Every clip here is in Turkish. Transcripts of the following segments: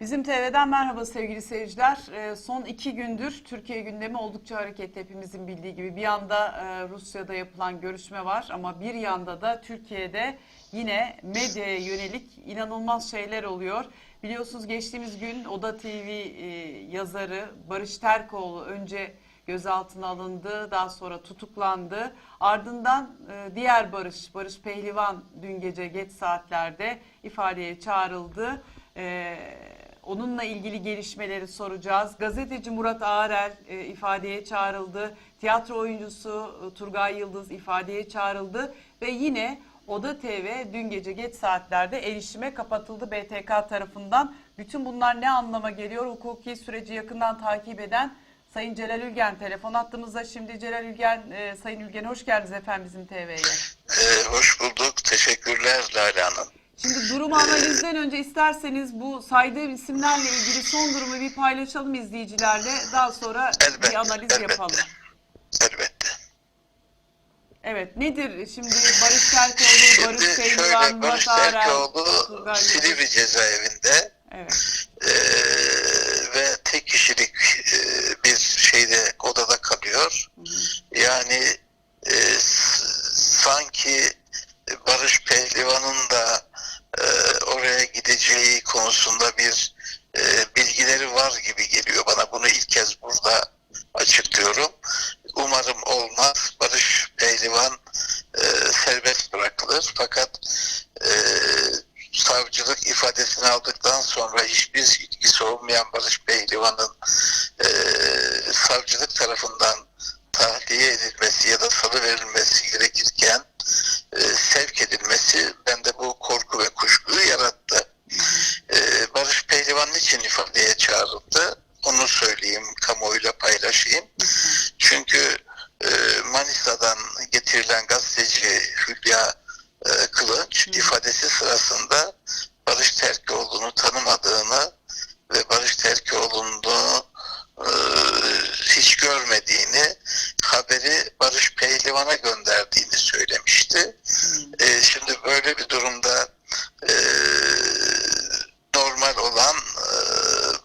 Bizim TV'den merhaba sevgili seyirciler. Ee, Son iki gündür Türkiye gündemi oldukça hareketli hepimizin bildiği gibi. Bir yanda e, Rusya'da yapılan görüşme var ama bir yanda da Türkiye'de yine medyaya yönelik inanılmaz şeyler oluyor. Biliyorsunuz geçtiğimiz gün Oda TV e, yazarı Barış Terkoğlu önce gözaltına alındı, daha sonra tutuklandı. Ardından e, diğer Barış, Barış Pehlivan dün gece geç saatlerde ifadeye çağrıldı. E, onunla ilgili gelişmeleri soracağız. Gazeteci Murat Ağarel e, ifadeye çağrıldı. Tiyatro oyuncusu e, Turgay Yıldız ifadeye çağrıldı ve yine Oda TV dün gece geç saatlerde erişime kapatıldı BTK tarafından. Bütün bunlar ne anlama geliyor? Hukuki süreci yakından takip eden Sayın Celal Ülgen telefon attığımızda şimdi Celal Ülgen, e, Sayın Ülgen hoş geldiniz efendim bizim TV'ye. Ee, hoş bulduk. Teşekkürler Lale Hanım. Şimdi durum analizden önce isterseniz bu saydığım isimlerle ilgili son durumu bir paylaşalım izleyicilerle. Daha sonra Elbette, bir analiz elbette. yapalım. Elbette. Evet nedir şimdi Barış Terkoğlu, Barış Şimdi Pehlivan, şöyle Murat Barış Ağrel. Silivri cezaevinde Evet. ee, ve tek kişilik e, bir şeyde odada kalıyor. Yani e, sanki Barış Pehlivan'ın da e, oraya gideceği konusunda bir e, bilgileri var gibi geliyor bana. Bunu ilk kez burada açıklıyorum. Umarım olmaz. Barış Pehlivan e, serbest bırakılır. Fakat e, savcılık ifadesini aldıktan sonra hiçbir ilgisi olmayan Barış Pehlivan'ın e, savcılık tarafından tahliye edilmesi ya da salı verilmesi gerekirken e, sevk edilmesi bende bu korku ve kuşkuyu yarattı. E, Barış Pehlivan için ifadeye çağrıldı? Onu söyleyeyim, kamuoyuyla paylaşayım. Çünkü e, Manisa'dan getirilen gazeteci Hülya e, Kılıç ifadesi sırasında Barış Terkoğlu'nu tanımadığını ve Barış Terkoğlu'nu e, hiç görmediğini haberi Barış Pehlivan'a gönderdiğini söylemişti. E, şimdi böyle bir durumda e, normal olan e,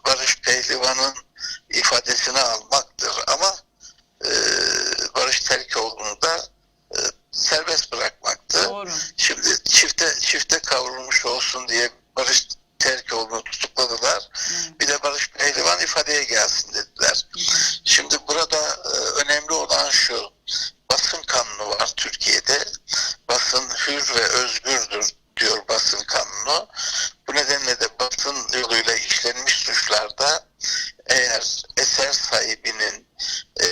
Barış Pehlivan'ın ifadesini almaktır ama e, Barış Terkoğlu'nu da e, serbest bırakmaktı. Doğru. Şimdi çifte çifte kavrulmuş olsun diye Barış Terkoğlu'nu tutukladılar. Bir de Barış Pehlivan ifadeye gelsin dediler. Şimdi burada e, önemli olan şu. Basın kanunu var Türkiye'de. Basın hür ve özgürdür diyor basın kanunu. Bu nedenle de basın yoluyla işlenmiş suçlarda eğer eser sahibinin e,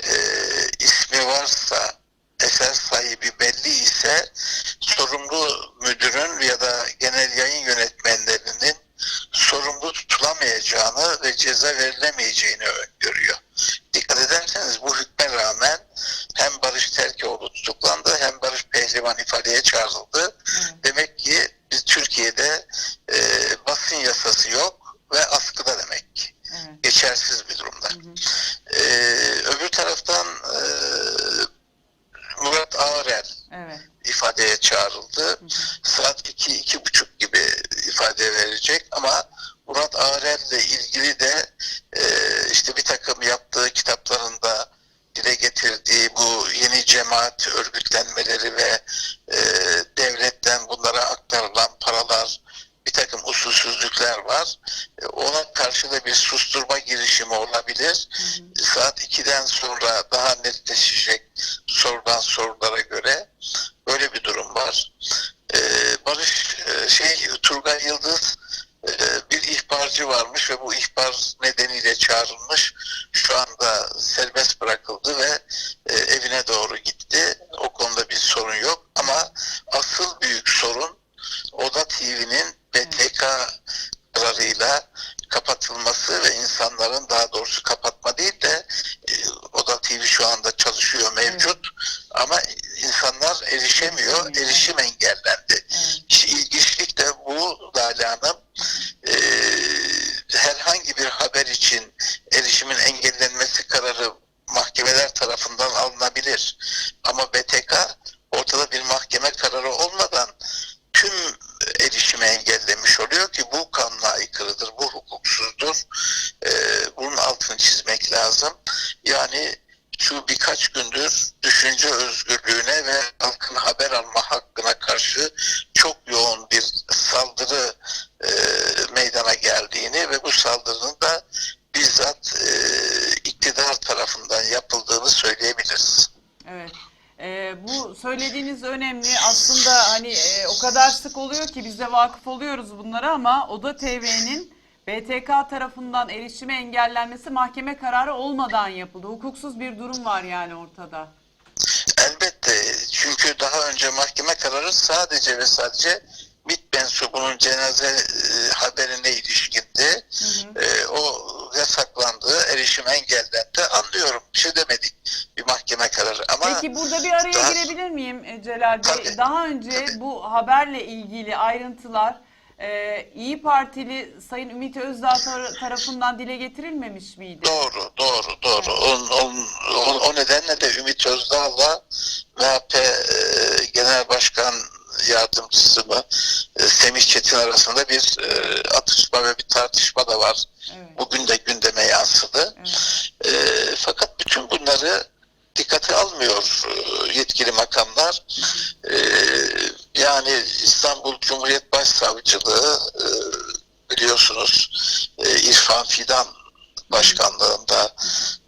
ismi varsa eser sahibi belli ise sorumlu müdürün ya da genel yayın yönetmenlerinin sorumlu tutulamayacağını ve ceza verilemeyeceğini öngörüyor. Dikkat ederseniz bu hükme rağmen hem Barış Terkoğlu tutuklandı hem Barış Pehlivan ifadeye çağrıldı. Demek ki biz Türkiye'de e, basın yasası yok ve askıda demek ki. Evet. Geçersiz bir durumda. E, öbür taraftan e, Murat Ağrel Evet. ifadeye çağrıldı. Saat iki, iki buçuk gibi ifade verecek ama Murat Ağrel'le ilgili de e, işte bir takım yaptığı kitaplarında dile getirdiği bu yeni cemaat örgütlenmeleri ve e, devletten bunlara aktarılan paralar bir takım usulsüzlükler var. E, ona karşı da bir susturma girişimi olabilir. Saat 2'den sonra daha netleşecek sorulan sorulara göre böyle bir durum var. E, Barış e, şey Turgay Yıldız e, bir ihbarcı varmış ve bu ihbar nedeniyle çağrılmış. Şu anda serbest bırakıldı ve e, evine doğru gitti. O konuda bir sorun yok ama asıl büyük sorun Oda TV'nin BTK kararıyla kapatılması ve insanların daha doğrusu kapatma değil de e, Oda TV şu anda çalışıyor mevcut ama insanlar erişemiyor. Erişemiyor. Erişim engellendi. Evet. İşte ilginçlik de bu Lale Hanım. E, herhangi bir haber için erişimin engellenmesi kararı mahkemeler tarafından alınabilir. BTK ortada bir mahkeme kararı olmadan tüm erişimi engellemiş oluyor ki bu kanuna aykırıdır, bu hukuksuzdur. lazım. Yani şu birkaç gündür düşünce özgürlüğüne ve halkın haber alma hakkına karşı çok yoğun bir saldırı e, meydana geldiğini ve bu saldırının da bizzat e, iktidar tarafından yapıldığını söyleyebiliriz. Bu söylediğiniz önemli. Aslında hani e, o kadar sık oluyor ki biz de vakıf oluyoruz bunlara ama Oda TV'nin BTK tarafından erişime engellenmesi mahkeme kararı olmadan yapıldı. Hukuksuz bir durum var yani ortada. Elbette çünkü daha önce mahkeme kararı sadece ve sadece MİT mensubunun cenaze e, haberine ilişkindi. E, o yasaklandı, erişim engellendi. Anlıyorum, bir şey demedik bir mahkeme kararı. Ama Peki burada bir araya daha- girebilir miyim e, Celal Bey? Tabii. Daha önce Tabii. bu haberle ilgili ayrıntılar e, İyi Partili Sayın Ümit Özdağ tar- tarafından dile getirilmemiş miydi? Doğru, doğru, doğru. O, o, o, o nedenle de Ümit Özdağ'la MHP e, Genel Başkan Yardımcısı mı e, Semih Çetin arasında bir e, atışma ve bir tartışma da var. Evet. Bugün de gündeme yansıdı. evet. E, fakat bütün bunları dikkate almıyor yetkili makamlar. E, yani İstanbul Cumhuriyet Başsavcılığı biliyorsunuz İrfan Fidan başkanlığında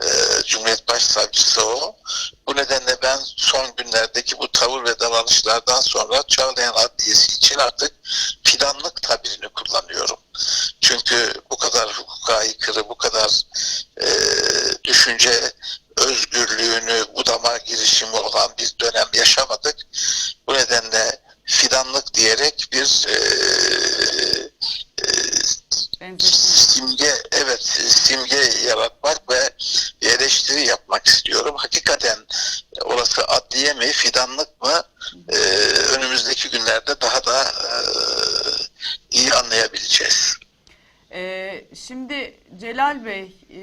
e, Cumhuriyet Başsavcısı o. Bu nedenle ben son günlerdeki bu tavır ve davranışlardan sonra Çağlayan Adliyesi için artık fidanlık tabirini kullanıyorum. Çünkü bu kadar hukuka aykırı, bu kadar e, düşünce özgürlüğünü budama girişimi olan bir dönem yaşamadık. Bu nedenle fidanlık diyerek bir e, e. simge evet simge yaratmak ve eleştiri yapmak istiyorum. Hakikaten orası adliye mi fidanlık mı e, önümüzdeki günlerde daha da e, iyi anlayabileceğiz. Ee, şimdi Celal Bey e,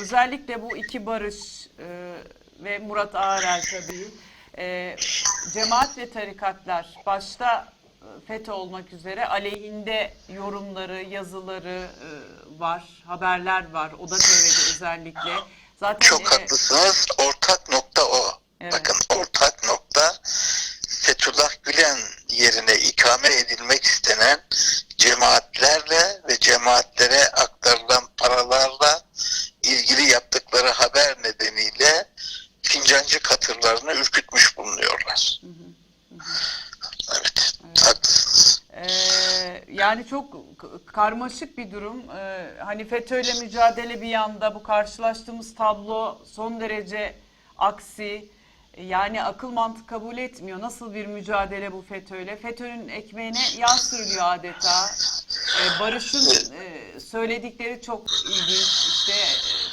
özellikle bu iki barış e, ve Murat Ağarel tabii e, cemaat ve tarikatlar başta FETÖ olmak üzere aleyhinde yorumları, yazıları e, var, haberler var. Oda TV'de özellikle. Zaten Çok e, haklısınız. Ortak nokta o. Evet. Bakın ortak nokta Fethullah Gülen yerine ikame edilmek istenen cemaatlerle ve cemaatlere aktarılan paralarla ilgili yaptıkları haber nedeniyle fincancı katırlarını ürkütmüş bulunuyorlar. Evet, haklısınız. Ee, yani çok karmaşık bir durum. Ee, hani FETÖ'yle mücadele bir yanda bu karşılaştığımız tablo son derece aksi. Yani akıl mantık kabul etmiyor. Nasıl bir mücadele bu FETÖ'yle? FETÖ'nün ekmeğine yağ sürülüyor adeta. Ee, Barış'ın e, söyledikleri çok ilginç. İşte e,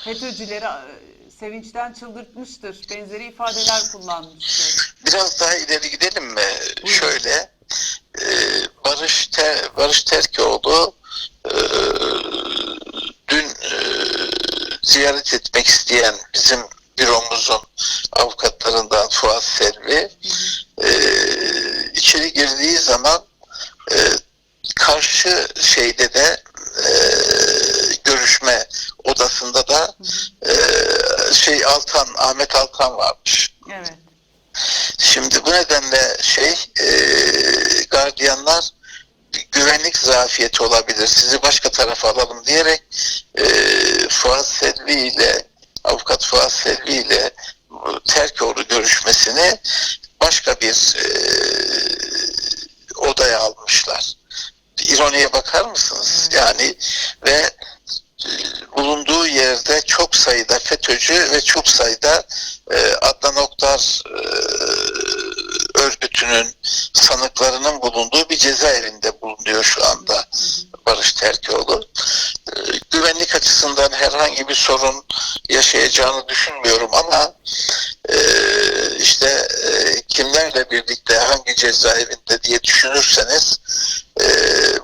FETÖ'cüleri e, sevinçten çıldırtmıştır. Benzeri ifadeler kullanmıştır. Biraz daha ileri gidelim mi? Şöyle, e, Barış Ter, Barış Terkoğlu e, dün e, ziyaret etmek isteyen bizim büromuzun avukatlarından Fuat Selvi e, içeri girdiği zaman e, karşı şeyde de e, görüşme odasında da e, şey Altan Ahmet Altan varmış. Evet. Şimdi bu nedenle şey e, gardiyanlar güvenlik zafiyeti olabilir. Sizi başka tarafa alalım diyerek e, Fuat Selvi ile avukat Fuat Selvi ile Terkoğlu görüşmesini başka bir e, odaya almışlar. İroniye bakar mısınız? Yani ve e, bulunduğu yerde çok sayıda FETÖ'cü ve çok sayıda e, Adnan Oktar e, örgütünün sanıklarının bulunduğu bir cezaevinde bulunuyor şu anda Barış Terkoğlu. E, güvenlik açısından herhangi bir sorun yaşayacağını düşünmüyorum ama e, işte e, kimlerle birlikte hangi cezaevinde diye düşünürseniz e,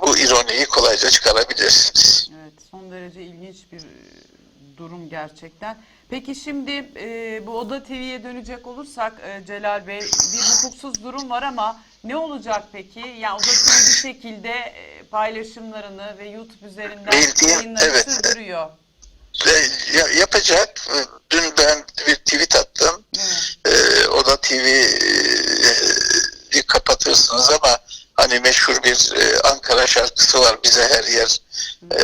bu ironiyi kolayca çıkarabilirsiniz. Evet, son derece ilginç bir durum gerçekten. Peki şimdi e, bu Oda TV'ye dönecek olursak e, Celal Bey bir hukuksuz durum var ama ne olacak peki? Yani Oda TV bir şekilde e, paylaşımlarını ve YouTube üzerinden Bildiğim- yayınları evet. sürdürüyor. Ya- yapacak. Dün ben bir tweet attım. Evet. Ee, o da TV'yi kapatırsınız ama hani meşhur bir e, Ankara şarkısı var. Bize her yer e,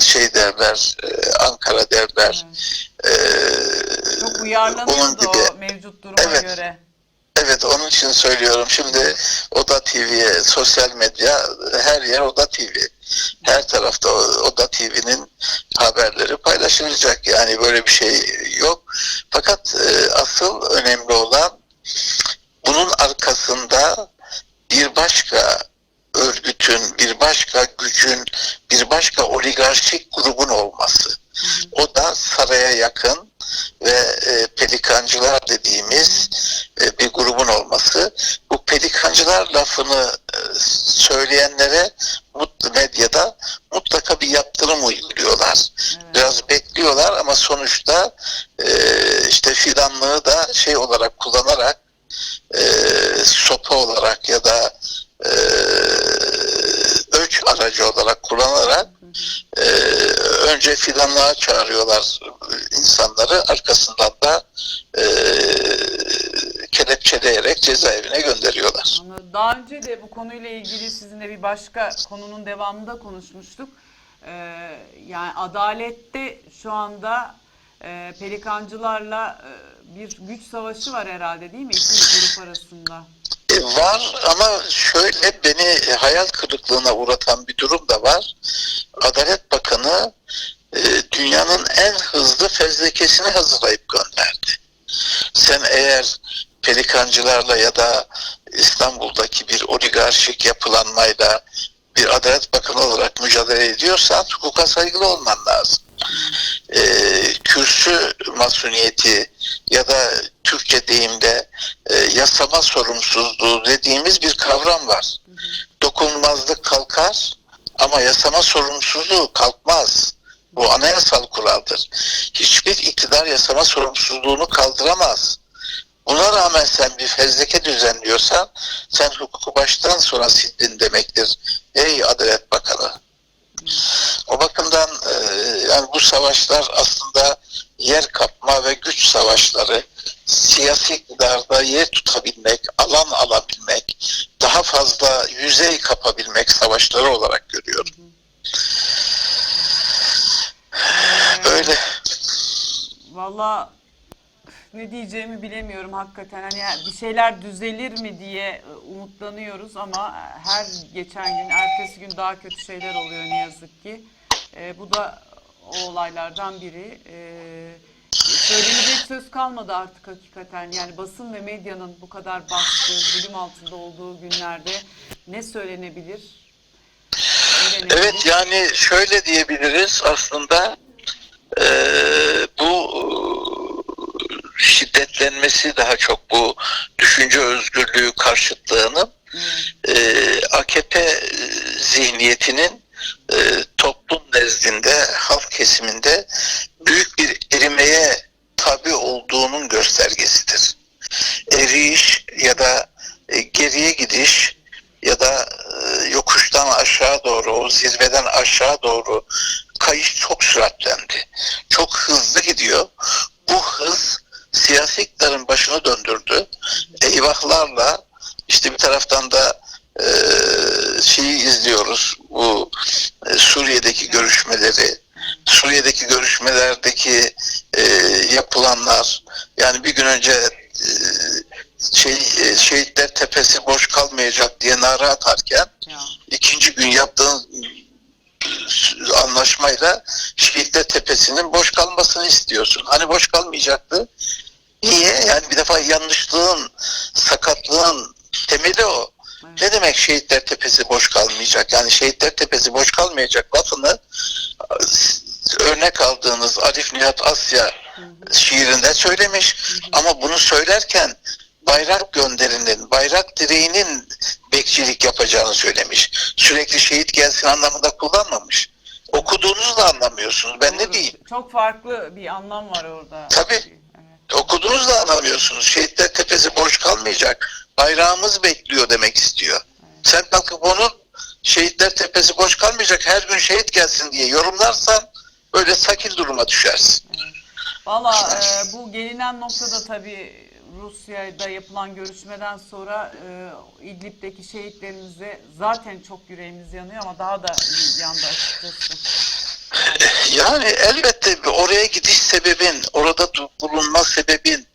şey derler, e, Ankara derler. evet. Ee, Çok onun uyarlanıyordu gibi. o mevcut duruma Evet. göre. Evet onun için söylüyorum. Şimdi Oda TV'ye, sosyal medya, her yer Oda TV. Her tarafta Oda TV'nin haberleri paylaşılacak. Yani böyle bir şey yok. Fakat e, asıl önemli olan bunun arkasında bir başka örgütün, bir başka gücün, bir başka oligarşik grubun olması. O da saraya yakın ve e, pelikancılar dediğimiz e, bir grubun olması. Bu pelikancılar lafını e, söyleyenlere mut, medyada mutlaka bir yaptırım uyguluyorlar. Evet. Biraz bekliyorlar ama sonuçta e, işte fidanlığı da şey olarak kullanarak e, sopa olarak ya da e, aracı olarak kullanarak e, önce fidanlığa çağırıyorlar insanları arkasından da e, kelepçeleyerek cezaevine gönderiyorlar. Daha önce de bu konuyla ilgili sizinle bir başka konunun devamında konuşmuştuk. Ee, yani adalette şu anda e, pelikancılarla e, bir güç savaşı var herhalde değil mi? İki grup arasında. Var ama şöyle beni hayal kırıklığına uğratan bir durum da var. Adalet Bakanı e, dünyanın en hızlı fezlekesini hazırlayıp gönderdi. Sen eğer pelikancılarla ya da İstanbul'daki bir oligarşik yapılanmayla bir adalet bakanı olarak mücadele ediyorsan hukuka saygılı olman lazım. E, kürsü masuniyeti ya da Türkçe deyimde e, yasama sorumsuzluğu dediğimiz bir kavram var. Dokunulmazlık kalkar ama yasama sorumsuzluğu kalkmaz. Bu anayasal kuraldır. Hiçbir iktidar yasama sorumsuzluğunu kaldıramaz. Buna rağmen sen bir fezleke düzenliyorsan sen hukuku baştan sona sildin demektir. Ey Adalet Bakanı. O bakımdan e, yani bu savaşlar aslında yer kapma ve güç savaşları siyasi iktidarda yer tutabilmek, alan alabilmek, daha fazla yüzey kapabilmek savaşları olarak görüyorum. Böyle. Valla ne diyeceğimi bilemiyorum hakikaten. Hani bir şeyler düzelir mi diye e, umutlanıyoruz ama her geçen gün, ertesi gün daha kötü şeyler oluyor ne yazık ki. E, bu da o olaylardan biri. E, söylenecek söz kalmadı artık hakikaten. Yani basın ve medyanın bu kadar baskı, zulüm altında olduğu günlerde ne söylenebilir? Ne? Evet yani şöyle diyebiliriz aslında e, bu e, şiddetlenmesi daha çok bu düşünce özgürlüğü karşıtlığının Evet. e, AKP zihniyetinin e, toplum nezdinde, halk kesiminde büyük bir erimeye tabi olduğunun göstergesidir. Eriyiş ya da e, geriye gidiş ya da e, yokuştan aşağı doğru, o zirveden aşağı doğru kayış çok süratlendi. Çok hızlı gidiyor. Bu hız siyasi iktidarın başını döndürdü. Eyvahlarla işte bir taraftan da e, şeyi izliyoruz. Bu e, Suriye'deki görüşmeleri, Suriye'deki görüşmelerdeki e, yapılanlar yani bir gün önce e, şey e, şehitler tepesi boş kalmayacak diye nara atarken Ya. ikinci gün yaptığın e, anlaşmayla şehitler tepesinin boş kalmasını istiyorsun. Hani boş kalmayacaktı? Niye? Yani bir defa yanlışlığın, sakatlığın temeli o. Evet. Ne demek şehitler tepesi boş kalmayacak? Yani şehitler tepesi boş kalmayacak lafını örnek aldığınız Arif Nihat Asya şiirinde söylemiş. Ama bunu söylerken bayrak gönderinin, bayrak direğinin bekçilik yapacağını söylemiş. Sürekli şehit gelsin anlamında kullanmamış. Okuduğunuzda anlamıyorsunuz. Ben ne Doğru. diyeyim? Çok farklı bir anlam var orada. Tabii. Evet. Okuduğunuzda anlamıyorsunuz. Şehitler tepesi boş kalmayacak. Bayrağımız bekliyor demek istiyor. Sen kalkıp onu şehitler tepesi boş kalmayacak her gün şehit gelsin diye yorumlarsan böyle sakil duruma düşersin. Valla e, bu gelinen noktada tabii Rusya'da yapılan görüşmeden sonra e, İdlib'deki şehitlerimize zaten çok yüreğimiz yanıyor ama daha da yandı açıkçası. Yani elbette oraya gidiş sebebin, orada bulunma sebebin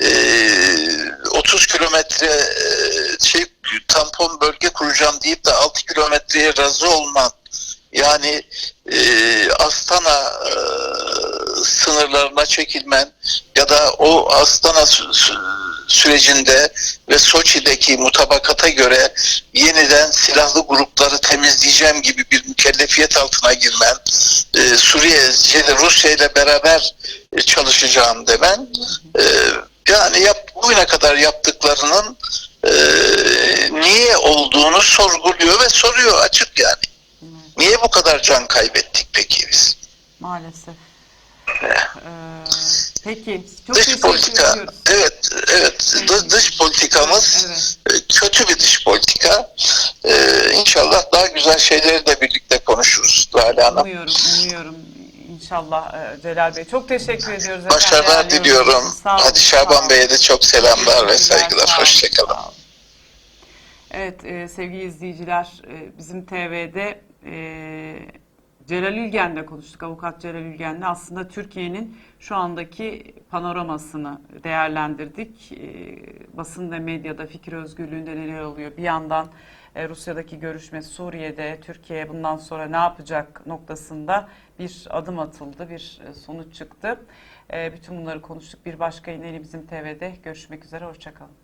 eee, 30 kilometre eee, şey tampon bölge kuracağım deyip de 6 kilometreye razı olman yani eee, Astana eee, sınırlarına çekilmen ya da o Astana sü- sü- sürecinde ve Soçi'deki mutabakata göre yeniden silahlı grupları temizleyeceğim gibi bir mükellefiyet altına girmen, e, Suriye, Rusya ile beraber e, çalışacağım demen, e, yani yap, bugüne kadar yaptıklarının e, niye olduğunu sorguluyor ve soruyor açık yani. Niye bu kadar can kaybettik peki biz? Maalesef. Ee, peki. Çok dış politika, ediyoruz. evet, evet, dı- dış politikamız Evet. e, kötü bir dış politika. Ee, inşallah daha güzel şeyleri de birlikte konuşuruz Lale Hanım. Umuyorum, umuyorum. İnşallah e, Celal Bey. Çok teşekkür ediyoruz. Başarılar diliyorum. Sağ olun, Hadi sağ. Şaban Bey'e de çok selamlar ve saygılar. Hoşçakalın. Evet e, sevgili izleyiciler e, bizim TV'de e, Celal Ülgen'le konuştuk. Avukat Celal Ülgen'le aslında Türkiye'nin şu andaki panoramasını değerlendirdik. E, basın ve medyada fikir özgürlüğünde neler oluyor? Bir yandan e, Rusya'daki görüşme Suriye'de Türkiye bundan sonra ne yapacak noktasında bir adım atıldı, bir e, sonuç çıktı. E, bütün bunları konuştuk. Bir başka yine bizim TV'de görüşmek üzere. Hoşçakalın.